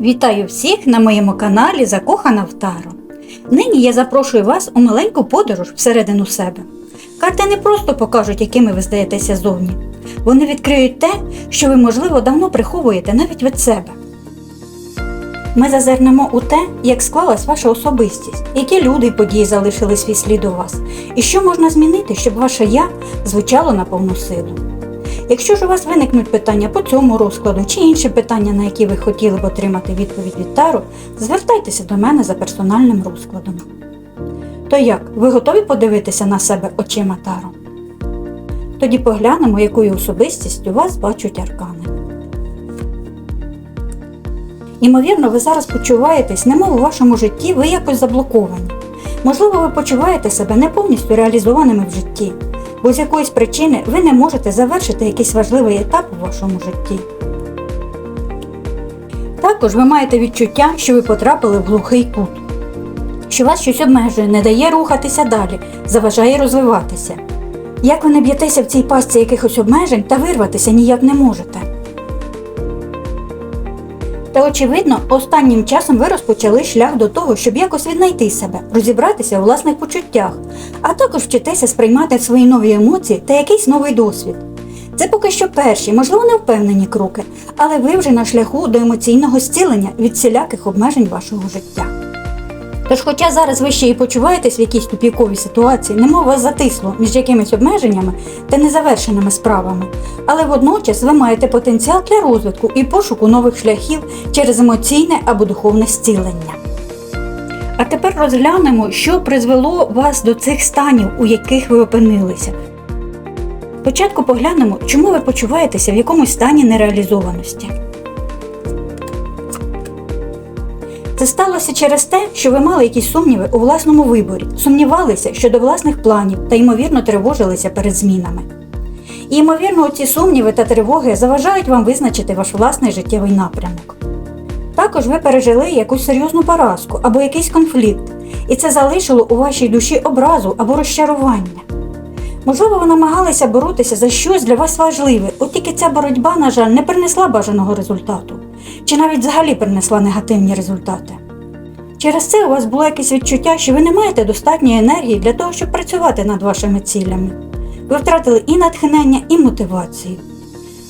Вітаю всіх на моєму каналі Закохана в Таро. Нині я запрошую вас у маленьку подорож всередину себе. Карти не просто покажуть, якими ви здаєтеся зовні. Вони відкриють те, що ви, можливо, давно приховуєте навіть від себе. Ми зазирнемо у те, як склалась ваша особистість, які люди і події залишили свій слід у вас, і що можна змінити, щоб ваше я звучало на повну силу. Якщо ж у вас виникнуть питання по цьому розкладу чи інші питання, на які ви хотіли б отримати відповідь від Тару, звертайтеся до мене за персональним розкладом. То як, ви готові подивитися на себе очима Таро? Тоді поглянемо, якою особистістю вас бачать аркани. Імовірно, ви зараз почуваєтесь, немов у вашому житті ви якось заблоковані. Можливо, ви почуваєте себе не повністю реалізованими в житті, бо з якоїсь причини ви не можете завершити якийсь важливий етап у вашому житті. Також ви маєте відчуття, що ви потрапили в глухий кут, що вас щось обмежує, не дає рухатися далі, заважає розвиватися. Як ви не б'єтеся в цій пастці якихось обмежень та вирватися ніяк не можете. Та очевидно, останнім часом ви розпочали шлях до того, щоб якось віднайти себе, розібратися у власних почуттях, а також вчитися сприймати свої нові емоції та якийсь новий досвід. Це поки що перші, можливо, не впевнені кроки, але ви вже на шляху до емоційного зцілення від всіляких обмежень вашого життя. Тож, хоча зараз ви ще і почуваєтесь в якійсь тупіковій ситуації, немов вас затисло між якимись обмеженнями та незавершеними справами, але водночас ви маєте потенціал для розвитку і пошуку нових шляхів через емоційне або духовне зцілення. А тепер розглянемо, що призвело вас до цих станів, у яких ви опинилися. Спочатку поглянемо, чому ви почуваєтеся в якомусь стані нереалізованості. Це сталося через те, що ви мали якісь сумніви у власному виборі, сумнівалися щодо власних планів та ймовірно тривожилися перед змінами. І ймовірно, ці сумніви та тривоги заважають вам визначити ваш власний життєвий напрямок. Також ви пережили якусь серйозну поразку або якийсь конфлікт, і це залишило у вашій душі образу або розчарування. Можливо, ви намагалися боротися за щось для вас важливе, от тільки ця боротьба, на жаль, не принесла бажаного результату, чи навіть взагалі принесла негативні результати. Через це у вас було якесь відчуття, що ви не маєте достатньої енергії для того, щоб працювати над вашими цілями. Ви втратили і натхнення, і мотивацію.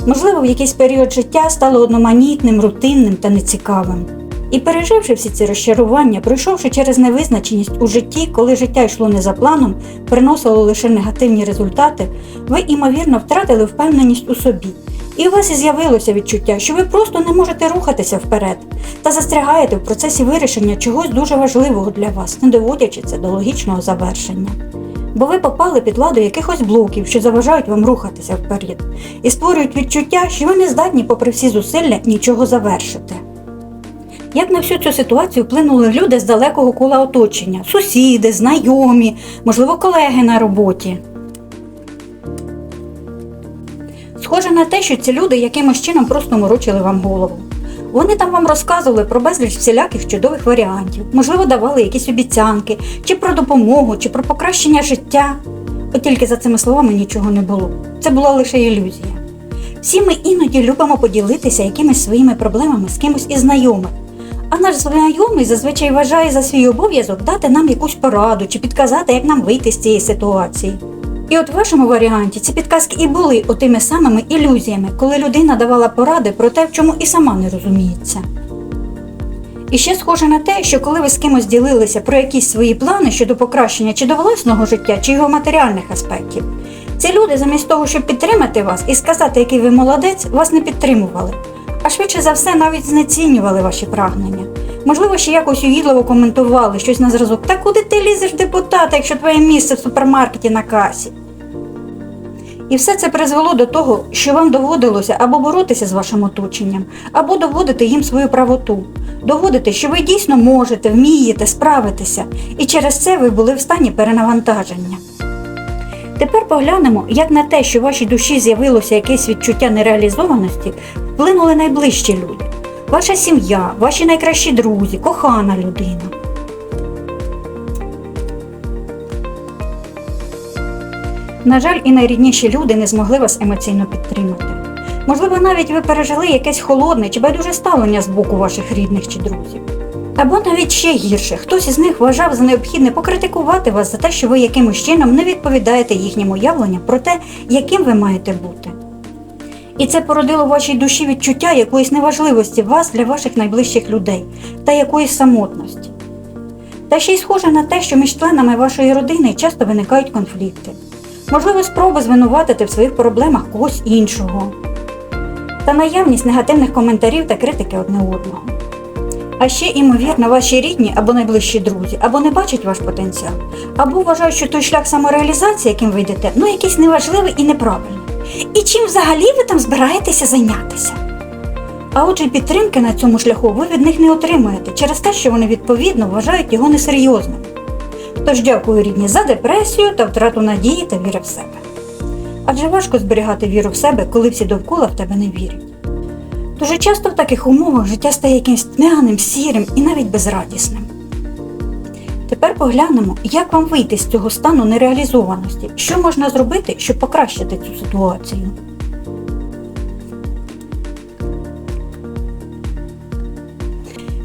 Можливо, в якийсь період життя стало одноманітним, рутинним та нецікавим. І переживши всі ці розчарування, пройшовши через невизначеність у житті, коли життя йшло не за планом, приносило лише негативні результати, ви, імовірно, втратили впевненість у собі. І у вас і з'явилося відчуття, що ви просто не можете рухатися вперед та застрягаєте в процесі вирішення чогось дуже важливого для вас, не доводячи це до логічного завершення. Бо ви попали під ладу якихось блоків, що заважають вам рухатися вперед, і створюють відчуття, що ви не здатні, попри всі зусилля, нічого завершити. Як на всю цю ситуацію вплинули люди з далекого кола оточення, сусіди, знайомі, можливо, колеги на роботі. Схоже на те, що ці люди якимось чином просто морочили вам голову. Вони там вам розказували про безліч всіляких чудових варіантів, можливо, давали якісь обіцянки, чи про допомогу, чи про покращення життя. От тільки за цими словами нічого не було. Це була лише ілюзія. Всі ми іноді любимо поділитися якимись своїми проблемами з кимось із знайомих. А наш знайомий зазвичай вважає за свій обов'язок дати нам якусь пораду чи підказати, як нам вийти з цієї ситуації. І от в вашому варіанті ці підказки і були отими самими ілюзіями, коли людина давала поради про те, в чому і сама не розуміється. І ще схоже на те, що коли ви з кимось ділилися про якісь свої плани щодо покращення чи до власного життя, чи його матеріальних аспектів, ці люди, замість того, щоб підтримати вас і сказати, який ви молодець, вас не підтримували, а швидше за все навіть знецінювали ваші прагнення. Можливо, ще якось угідливо коментували щось на зразок. Та куди ти лізеш депутата, якщо твоє місце в супермаркеті на касі? І все це призвело до того, що вам доводилося або боротися з вашим оточенням, або доводити їм свою правоту, доводити, що ви дійсно можете, вмієте справитися, і через це ви були в стані перенавантаження. Тепер поглянемо, як на те, що в вашій душі з'явилося якесь відчуття нереалізованості, вплинули найближчі люди. Ваша сім'я, ваші найкращі друзі, кохана людина. На жаль, і найрідніші люди не змогли вас емоційно підтримати. Можливо, навіть ви пережили якесь холодне чи байдуже ставлення з боку ваших рідних чи друзів. Або навіть ще гірше, хтось із них вважав за необхідне покритикувати вас за те, що ви якимось чином не відповідаєте їхнім уявленням про те, яким ви маєте бути. І це породило в вашій душі відчуття якоїсь неважливості вас для ваших найближчих людей та якоїсь самотності. Та ще й схоже на те, що між членами вашої родини часто виникають конфлікти, можливо, спроби звинуватити в своїх проблемах когось іншого, та наявність негативних коментарів та критики одне одного. А ще, імовірно, ваші рідні або найближчі друзі, або не бачать ваш потенціал, або вважають, що той шлях самореалізації, яким ви йдете, ну якийсь неважливий і неправильний. І чим взагалі ви там збираєтеся зайнятися? А отже, підтримки на цьому шляху ви від них не отримуєте через те, що вони відповідно вважають його несерйозним. Тож дякую рідні за депресію та втрату надії та віри в себе. Адже важко зберігати віру в себе, коли всі довкола в тебе не вірять. Дуже часто в таких умовах життя стає якимось тьмяним, сірим і навіть безрадісним. Тепер поглянемо, як вам вийти з цього стану нереалізованості, що можна зробити, щоб покращити цю ситуацію.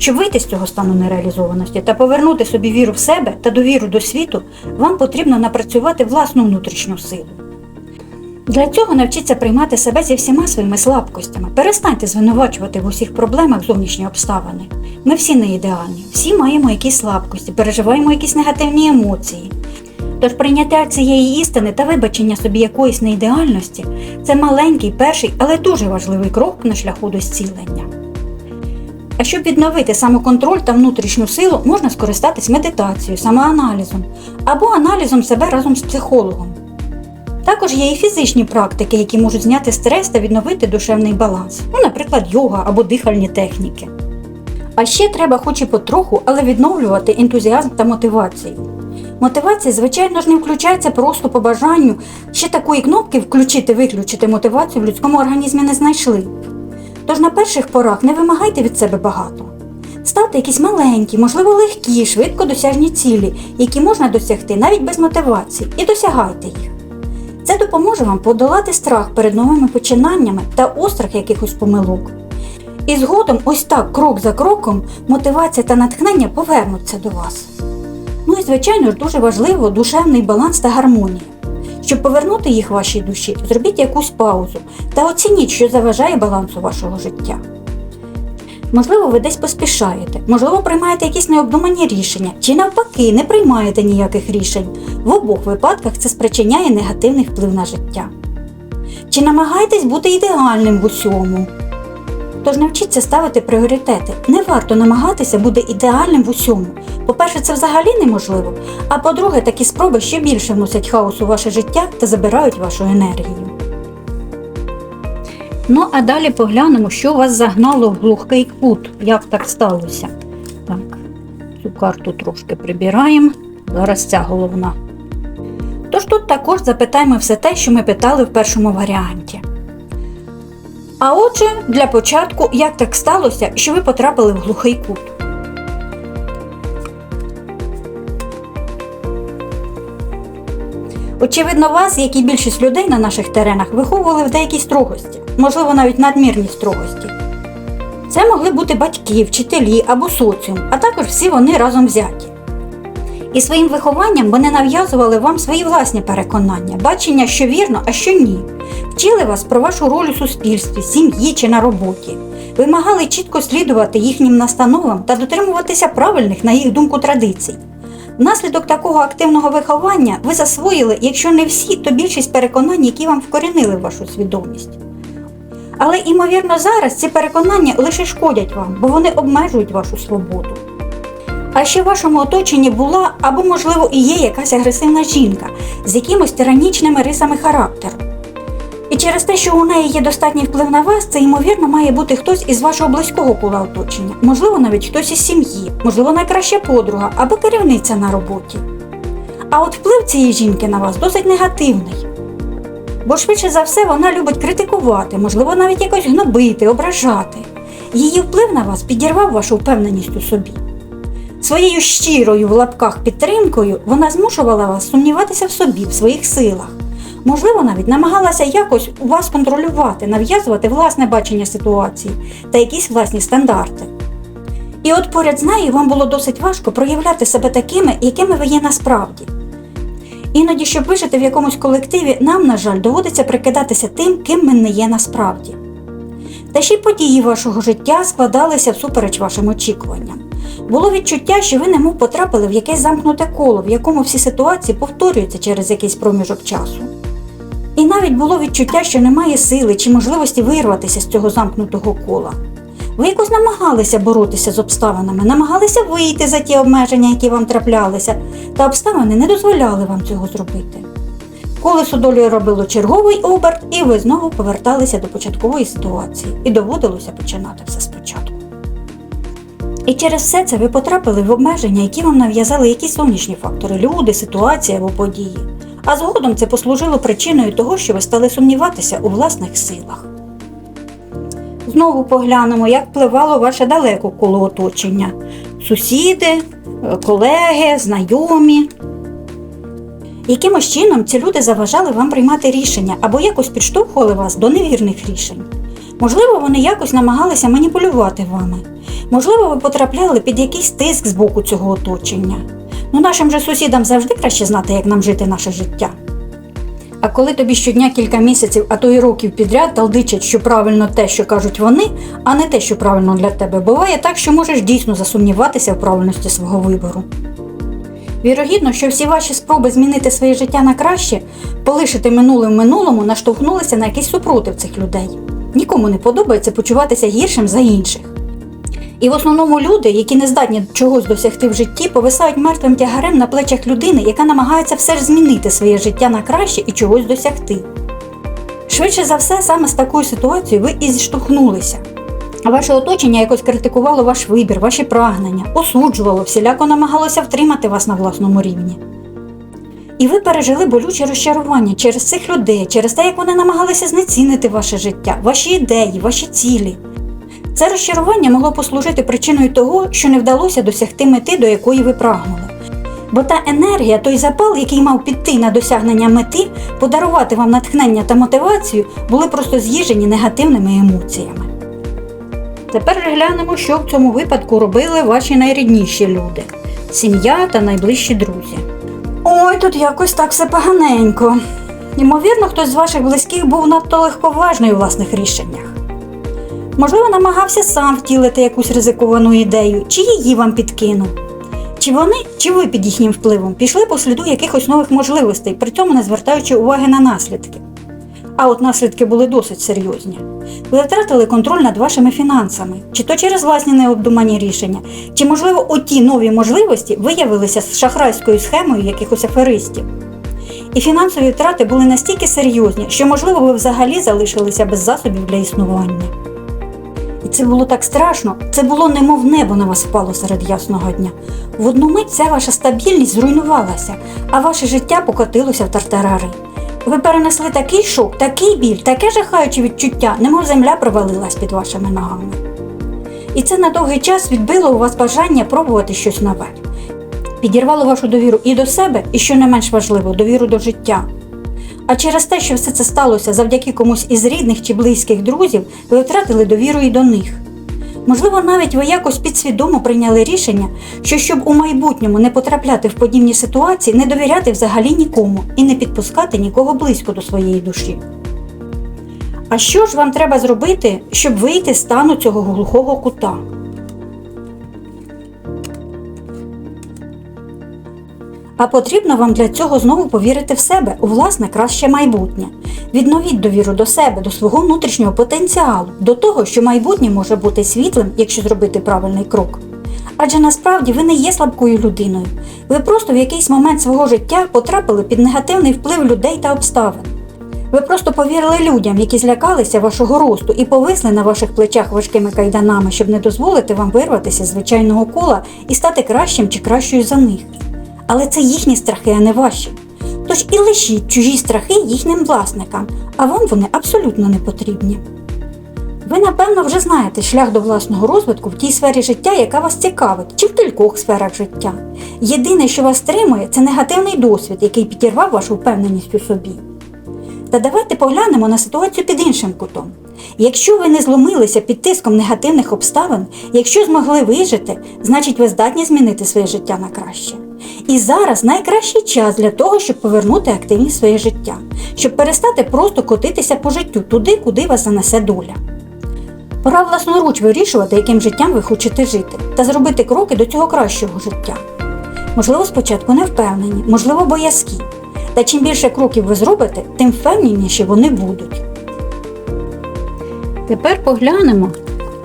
Щоб вийти з цього стану нереалізованості та повернути собі віру в себе та довіру до світу, вам потрібно напрацювати власну внутрішню силу. Для цього навчіться приймати себе зі всіма своїми слабкостями. Перестаньте звинувачувати в усіх проблемах зовнішні обставини. Ми всі не ідеальні, всі маємо якісь слабкості, переживаємо якісь негативні емоції. Тож прийняття цієї істини та вибачення собі якоїсь неідеальності це маленький, перший, але дуже важливий крок на шляху до зцілення. А щоб відновити самоконтроль та внутрішню силу, можна скористатись медитацією, самоаналізом або аналізом себе разом з психологом. Також є і фізичні практики, які можуть зняти стрес та відновити душевний баланс, ну, наприклад, йога або дихальні техніки. А ще треба, хоч і потроху, але відновлювати ентузіазм та мотивацію. Мотивація, звичайно ж, не включається просто по бажанню. Ще такої кнопки включити-виключити мотивацію в людському організмі не знайшли. Тож на перших порах не вимагайте від себе багато. Ставте якісь маленькі, можливо, легкі, швидко досяжні цілі, які можна досягти навіть без мотивації, і досягайте їх. Це допоможе вам подолати страх перед новими починаннями та острах якихось помилок. І згодом, ось так, крок за кроком, мотивація та натхнення повернуться до вас. Ну і, звичайно ж, дуже важливо душевний баланс та гармонія. Щоб повернути їх вашій душі, зробіть якусь паузу та оцініть, що заважає балансу вашого життя. Можливо, ви десь поспішаєте, можливо, приймаєте якісь необдумані рішення, чи навпаки, не приймаєте ніяких рішень. В обох випадках це спричиняє негативний вплив на життя. Чи намагаєтесь бути ідеальним в усьому? Тож навчіться ставити пріоритети. Не варто намагатися бути ідеальним в усьому. По-перше, це взагалі неможливо. А по-друге, такі спроби ще більше вносять хаос у ваше життя та забирають вашу енергію. Ну, а далі поглянемо, що вас загнало в глухий кут, як так сталося. Так, цю карту трошки прибираємо. Зараз ця головна. Тож тут також запитаємо все те, що ми питали в першому варіанті. А отже, для початку, як так сталося, що ви потрапили в глухий кут? Очевидно, вас, як і більшість людей на наших теренах, виховували в деякій строгості, можливо, навіть надмірній строгості. Це могли бути батьки, вчителі або соціум, а також всі вони разом взяті. І своїм вихованням вони нав'язували вам свої власні переконання, бачення, що вірно, а що ні. Вчили вас про вашу роль у суспільстві, сім'ї чи на роботі. Вимагали чітко слідувати їхнім настановам та дотримуватися правильних, на їх думку, традицій. Внаслідок такого активного виховання ви засвоїли, якщо не всі, то більшість переконань, які вам вкорінили в вашу свідомість. Але, імовірно, зараз ці переконання лише шкодять вам, бо вони обмежують вашу свободу. А ще в вашому оточенні була або, можливо, і є якась агресивна жінка з якимось тиранічними рисами характеру. І через те, що у неї є достатній вплив на вас, це ймовірно має бути хтось із вашого близького кола оточення, можливо, навіть хтось із сім'ї, можливо, найкраща подруга або керівниця на роботі. А от вплив цієї жінки на вас досить негативний. Бо швидше за все вона любить критикувати, можливо, навіть якось гнобити, ображати. Її вплив на вас підірвав вашу впевненість у собі. Своєю щирою в лапках підтримкою вона змушувала вас сумніватися в собі, в своїх силах. Можливо, навіть намагалася якось вас контролювати, нав'язувати власне бачення ситуації та якісь власні стандарти. І от поряд з нею вам було досить важко проявляти себе такими, якими ви є насправді. Іноді, щоб вижити в якомусь колективі, нам, на жаль, доводиться прикидатися тим, ким ми не є насправді. Та ще й події вашого життя складалися всупереч вашим очікуванням. Було відчуття, що ви немов потрапили в якесь замкнуте коло, в якому всі ситуації повторюються через якийсь проміжок часу. І навіть було відчуття, що немає сили чи можливості вирватися з цього замкнутого кола. Ви якось намагалися боротися з обставинами, намагалися вийти за ті обмеження, які вам траплялися, та обставини не дозволяли вам цього зробити. Колесо долі робило черговий оберт, і ви знову поверталися до початкової ситуації, і доводилося починати все спочатку. І через все це ви потрапили в обмеження, які вам нав'язали якісь зовнішні фактори люди, ситуації або події. А згодом це послужило причиною того, що ви стали сумніватися у власних силах. Знову поглянемо, як впливало ваше далеко коло оточення: сусіди, колеги, знайомі. Якимось чином ці люди заважали вам приймати рішення або якось підштовхували вас до невірних рішень. Можливо, вони якось намагалися маніпулювати вами. Можливо, ви потрапляли під якийсь тиск з боку цього оточення. Ну, нашим же сусідам завжди краще знати, як нам жити наше життя. А коли тобі щодня кілька місяців, а то й років підряд талдичать, що правильно те, що кажуть вони, а не те, що правильно для тебе, буває так, що можеш дійсно засумніватися в правильності свого вибору. Вірогідно, що всі ваші спроби змінити своє життя на краще, полишити минуле в минулому, наштовхнулися на якийсь супротив цих людей. Нікому не подобається почуватися гіршим за інших. І в основному люди, які не здатні чогось досягти в житті, повисають мертвим тягарем на плечах людини, яка намагається все ж змінити своє життя на краще і чогось досягти. Швидше за все, саме з такою ситуацією ви і зіштовхнулися. А ваше оточення якось критикувало ваш вибір, ваші прагнення, осуджувало, всіляко намагалося втримати вас на власному рівні. І ви пережили болюче розчарування через цих людей, через те, як вони намагалися знецінити ваше життя, ваші ідеї, ваші цілі. Це розчарування могло послужити причиною того, що не вдалося досягти мети, до якої ви прагнули. Бо та енергія, той запал, який мав піти на досягнення мети, подарувати вам натхнення та мотивацію, були просто з'їжені негативними емоціями. Тепер глянемо, що в цьому випадку робили ваші найрідніші люди сім'я та найближчі друзі. Ой, тут якось так все поганенько. Ймовірно, хтось з ваших близьких був надто легковажний у власних рішеннях. Можливо, намагався сам втілити якусь ризиковану ідею, чи її вам підкинув. Чи вони, чи ви під їхнім впливом пішли по сліду якихось нових можливостей, при цьому не звертаючи уваги на наслідки. А от наслідки були досить серйозні. Ви втратили контроль над вашими фінансами, чи то через власні необдумані рішення, чи, можливо, оті нові можливості виявилися з шахрайською схемою якихось аферистів. І фінансові втрати були настільки серйозні, що, можливо, ви взагалі залишилися без засобів для існування. І це було так страшно, це було немов небо на вас впало серед ясного дня. В одну мить вся ваша стабільність зруйнувалася, а ваше життя покотилося в тартарари. Ви перенесли такий шок, такий біль, таке жахаюче відчуття, немов земля провалилась під вашими ногами. І це на довгий час відбило у вас бажання пробувати щось нове. Підірвало вашу довіру і до себе, і, що не менш важливо, довіру до життя. А через те, що все це сталося завдяки комусь із рідних чи близьких друзів, ви втратили довіру і до них. Можливо, навіть ви якось підсвідомо прийняли рішення, що щоб у майбутньому не потрапляти в подібні ситуації, не довіряти взагалі нікому і не підпускати нікого близько до своєї душі. А що ж вам треба зробити, щоб вийти з стану цього глухого кута? А потрібно вам для цього знову повірити в себе, у власне краще майбутнє. Відновіть довіру до себе, до свого внутрішнього потенціалу, до того, що майбутнє може бути світлим, якщо зробити правильний крок. Адже насправді ви не є слабкою людиною. Ви просто в якийсь момент свого життя потрапили під негативний вплив людей та обставин. Ви просто повірили людям, які злякалися вашого росту і повисли на ваших плечах важкими кайданами, щоб не дозволити вам вирватися з звичайного кола і стати кращим чи кращою за них. Але це їхні страхи, а не ваші. Тож і лишіть чужі страхи їхнім власникам, а вам вони абсолютно не потрібні. Ви, напевно, вже знаєте шлях до власного розвитку в тій сфері життя, яка вас цікавить, чи в кількох сферах життя. Єдине, що вас стримує, це негативний досвід, який підірвав вашу впевненість у собі. Та давайте поглянемо на ситуацію під іншим кутом. Якщо ви не зломилися під тиском негативних обставин, якщо змогли вижити, значить ви здатні змінити своє життя на краще. І зараз найкращий час для того, щоб повернути активність своє життя, щоб перестати просто котитися по життю туди, куди вас занесе доля. Пора власноруч вирішувати, яким життям ви хочете жити, та зробити кроки до цього кращого життя. Можливо, спочатку не впевнені, можливо, боязкі. Та чим більше кроків ви зробите, тим впевненіші вони будуть. Тепер поглянемо,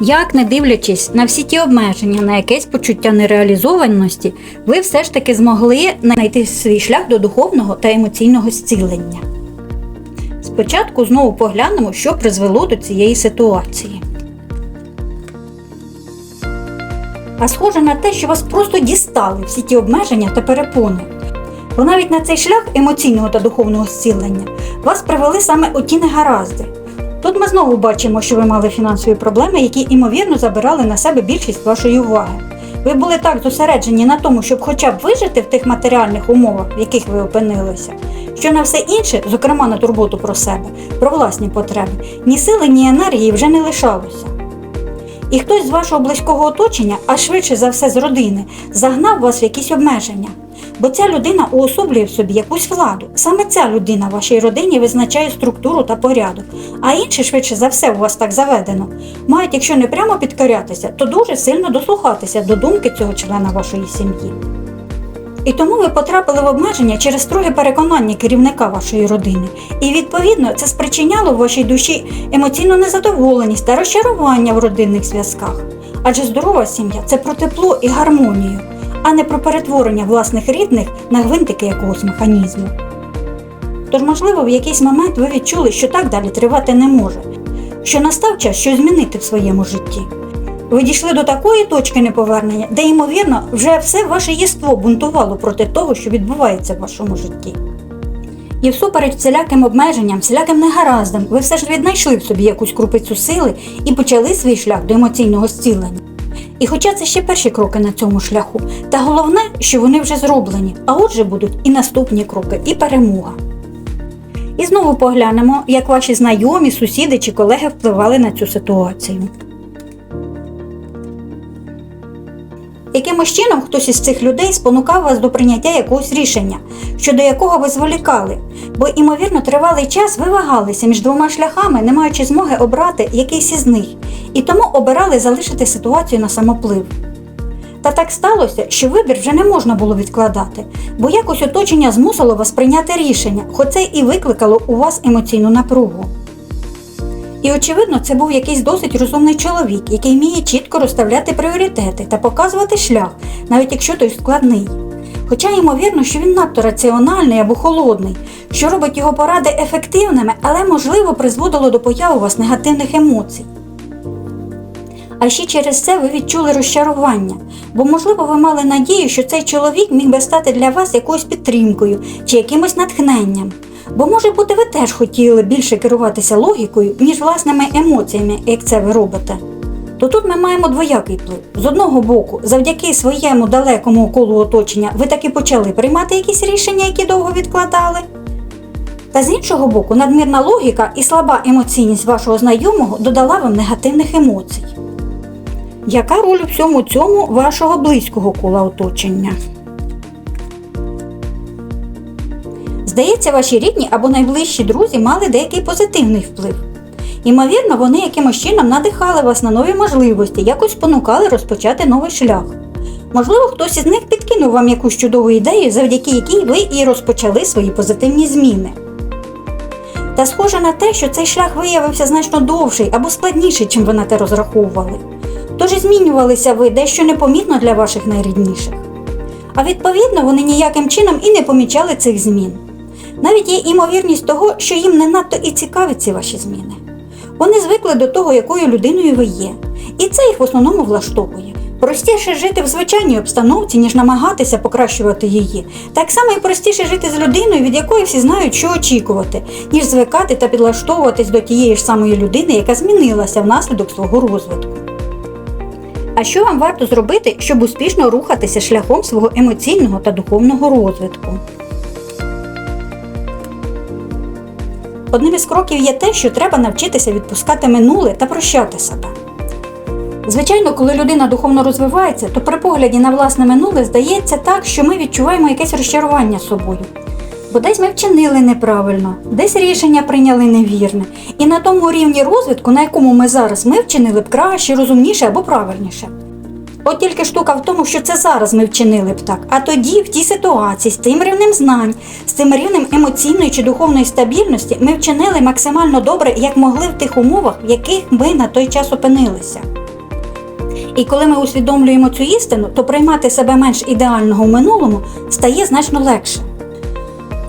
як, не дивлячись на всі ті обмеження, на якесь почуття нереалізованості, ви все ж таки змогли знайти свій шлях до духовного та емоційного зцілення. Спочатку знову поглянемо, що призвело до цієї ситуації. А схоже на те, що вас просто дістали всі ті обмеження та перепони. Бо навіть на цей шлях емоційного та духовного зцілення вас привели саме оті негаразди. Тут ми знову бачимо, що ви мали фінансові проблеми, які імовірно забирали на себе більшість вашої уваги. Ви були так зосереджені на тому, щоб хоча б вижити в тих матеріальних умовах, в яких ви опинилися, що на все інше, зокрема на турботу про себе, про власні потреби, ні сили, ні енергії вже не лишалося. І хтось з вашого близького оточення, а швидше за все з родини, загнав вас в якісь обмеження. Бо ця людина уособлює в собі якусь владу. Саме ця людина в вашій родині визначає структуру та порядок, а інші, швидше за все, у вас так заведено, мають, якщо не прямо підкорятися, то дуже сильно дослухатися до думки цього члена вашої сім'ї. І тому ви потрапили в обмеження через строге переконання керівника вашої родини. І відповідно це спричиняло в вашій душі емоційну незадоволеність та розчарування в родинних зв'язках. Адже здорова сім'я це про тепло і гармонію, а не про перетворення власних рідних на гвинтики якогось механізму. Тож, можливо, в якийсь момент ви відчули, що так далі тривати не може, що настав час щось змінити в своєму житті. Ви дійшли до такої точки неповернення, де, ймовірно, вже все ваше єство бунтувало проти того, що відбувається в вашому житті. І всупереч всіляким обмеженням, всіляким негараздам, ви все ж віднайшли в собі якусь крупицю сили і почали свій шлях до емоційного зцілення. І хоча це ще перші кроки на цьому шляху, та головне, що вони вже зроблені, а отже будуть і наступні кроки, і перемога. І знову поглянемо, як ваші знайомі, сусіди чи колеги впливали на цю ситуацію. Якимось чином хтось із цих людей спонукав вас до прийняття якогось рішення, щодо якого ви зволікали, бо, ймовірно, тривалий час ви вагалися між двома шляхами, не маючи змоги обрати якийсь із них, і тому обирали залишити ситуацію на самоплив. Та так сталося, що вибір вже не можна було відкладати, бо якось оточення змусило вас прийняти рішення, хоч це і викликало у вас емоційну напругу. І, очевидно, це був якийсь досить розумний чоловік, який вміє чітко розставляти пріоритети та показувати шлях, навіть якщо той складний. Хоча ймовірно, що він надто раціональний або холодний, що робить його поради ефективними, але можливо призводило до появи у вас негативних емоцій. А ще через це ви відчули розчарування, бо, можливо, ви мали надію, що цей чоловік міг би стати для вас якоюсь підтримкою чи якимось натхненням. Бо, може бути, ви теж хотіли більше керуватися логікою, ніж власними емоціями, як це ви робите. То тут ми маємо двоякий вплив. З одного боку, завдяки своєму далекому колу оточення, ви таки почали приймати якісь рішення, які довго відкладали. Та з іншого боку, надмірна логіка і слаба емоційність вашого знайомого додала вам негативних емоцій. Яка роль у всьому цьому вашого близького кола оточення? Здається, ваші рідні або найближчі друзі мали деякий позитивний вплив. Ймовірно, вони якимось чином надихали вас на нові можливості, якось спонукали розпочати новий шлях. Можливо, хтось із них підкинув вам якусь чудову ідею, завдяки якій ви і розпочали свої позитивні зміни. Та схоже на те, що цей шлях виявився значно довший або складніший, чим ви на те розраховували. Тож і змінювалися ви дещо непомітно для ваших найрідніших. А відповідно, вони ніяким чином і не помічали цих змін. Навіть є імовірність того, що їм не надто і цікаві ці ваші зміни. Вони звикли до того, якою людиною ви є, і це їх в основному влаштовує. Простіше жити в звичайній обстановці, ніж намагатися покращувати її. Так само і простіше жити з людиною, від якої всі знають, що очікувати, ніж звикати та підлаштовуватись до тієї ж самої людини, яка змінилася внаслідок свого розвитку. А що вам варто зробити, щоб успішно рухатися шляхом свого емоційного та духовного розвитку? Одним із кроків є те, що треба навчитися відпускати минуле та прощати себе. Звичайно, коли людина духовно розвивається, то при погляді на власне минуле здається так, що ми відчуваємо якесь розчарування собою. Бо десь ми вчинили неправильно, десь рішення прийняли невірне, і на тому рівні розвитку, на якому ми зараз, ми вчинили б краще, розумніше або правильніше. От тільки штука в тому, що це зараз ми вчинили б так, а тоді, в тій ситуації, з тим рівнем знань, з тим рівнем емоційної чи духовної стабільності, ми вчинили максимально добре, як могли в тих умовах, в яких ми на той час опинилися. І коли ми усвідомлюємо цю істину, то приймати себе менш ідеального в минулому стає значно легше.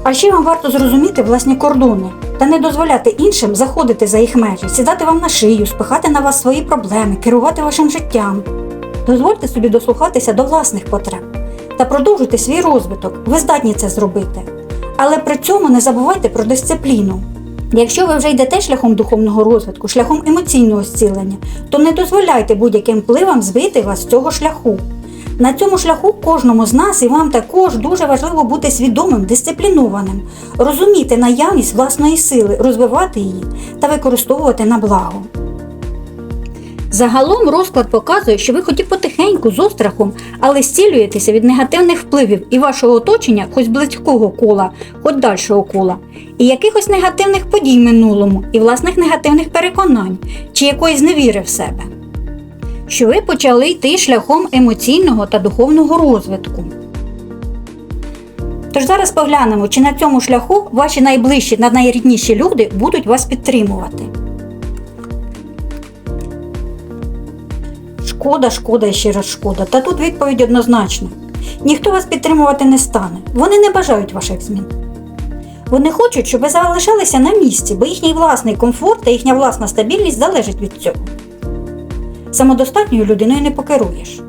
А ще вам варто зрозуміти власні кордони та не дозволяти іншим заходити за їх межі, сідати вам на шию, спихати на вас свої проблеми, керувати вашим життям. Дозвольте собі дослухатися до власних потреб та продовжуйте свій розвиток. Ви здатні це зробити. Але при цьому не забувайте про дисципліну. Якщо ви вже йдете шляхом духовного розвитку, шляхом емоційного зцілення, то не дозволяйте будь-яким впливам збити вас з цього шляху. На цьому шляху кожному з нас і вам також дуже важливо бути свідомим, дисциплінованим, розуміти наявність власної сили, розвивати її та використовувати на благо. Загалом розклад показує, що ви хоч і потихеньку з острахом, але зцілюєтеся від негативних впливів і вашого оточення, хоч близького кола, хоч дальшого кола, і якихось негативних подій минулому, і власних негативних переконань, чи якоїсь невіри в себе. Що ви почали йти шляхом емоційного та духовного розвитку. Тож зараз поглянемо, чи на цьому шляху ваші найближчі та найрідніші люди будуть вас підтримувати. Шкода, шкода і ще раз шкода. Та тут відповідь однозначна. Ніхто вас підтримувати не стане. Вони не бажають ваших змін. Вони хочуть, щоб ви залишалися на місці, бо їхній власний комфорт та їхня власна стабільність залежить від цього. Самодостатньою людиною не покеруєш.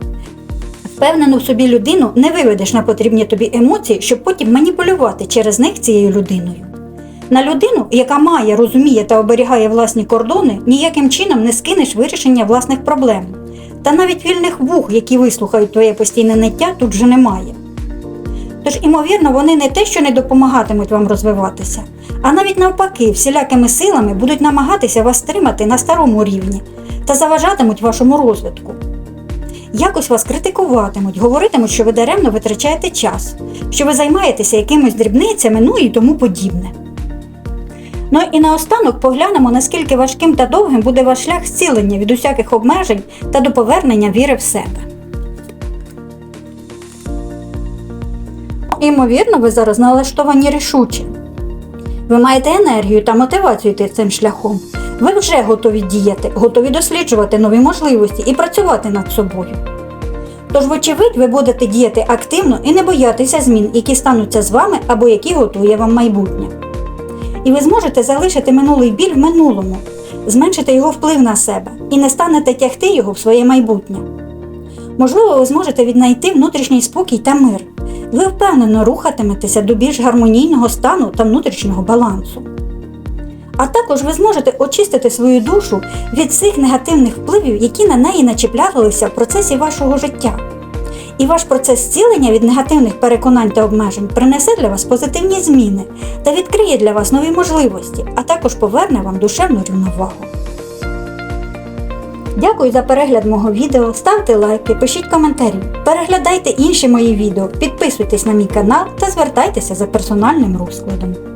Впевнену в собі людину не виведеш на потрібні тобі емоції, щоб потім маніпулювати через них цією людиною. На людину, яка має, розуміє та оберігає власні кордони, ніяким чином не скинеш вирішення власних проблем. Та навіть вільних вух, які вислухають твоє постійне ниття, тут вже немає. Тож, імовірно, вони не те, що не допомагатимуть вам розвиватися, а навіть навпаки, всілякими силами будуть намагатися вас стримати на старому рівні та заважатимуть вашому розвитку. Якось вас критикуватимуть, говоритимуть, що ви даремно витрачаєте час, що ви займаєтеся якимись дрібницями, ну і тому подібне. Ну і наостанок поглянемо, наскільки важким та довгим буде ваш шлях зцілення від усяких обмежень та до повернення віри в себе. Імовірно, ви зараз налаштовані рішуче. Ви маєте енергію та мотивацію йти цим шляхом. Ви вже готові діяти, готові досліджувати нові можливості і працювати над собою. Тож, вочевидь, ви будете діяти активно і не боятися змін, які стануться з вами або які готує вам майбутнє. І ви зможете залишити минулий біль в минулому, зменшити його вплив на себе і не станете тягти його в своє майбутнє. Можливо, ви зможете віднайти внутрішній спокій та мир. Ви впевнено рухатиметеся до більш гармонійного стану та внутрішнього балансу. А також ви зможете очистити свою душу від цих негативних впливів, які на неї начіплялися в процесі вашого життя. І ваш процес зцілення від негативних переконань та обмежень принесе для вас позитивні зміни та відкриє для вас нові можливості, а також поверне вам душевну рівновагу. Дякую за перегляд мого відео, ставте лайки, пишіть коментарі, переглядайте інші мої відео, підписуйтесь на мій канал та звертайтеся за персональним розкладом.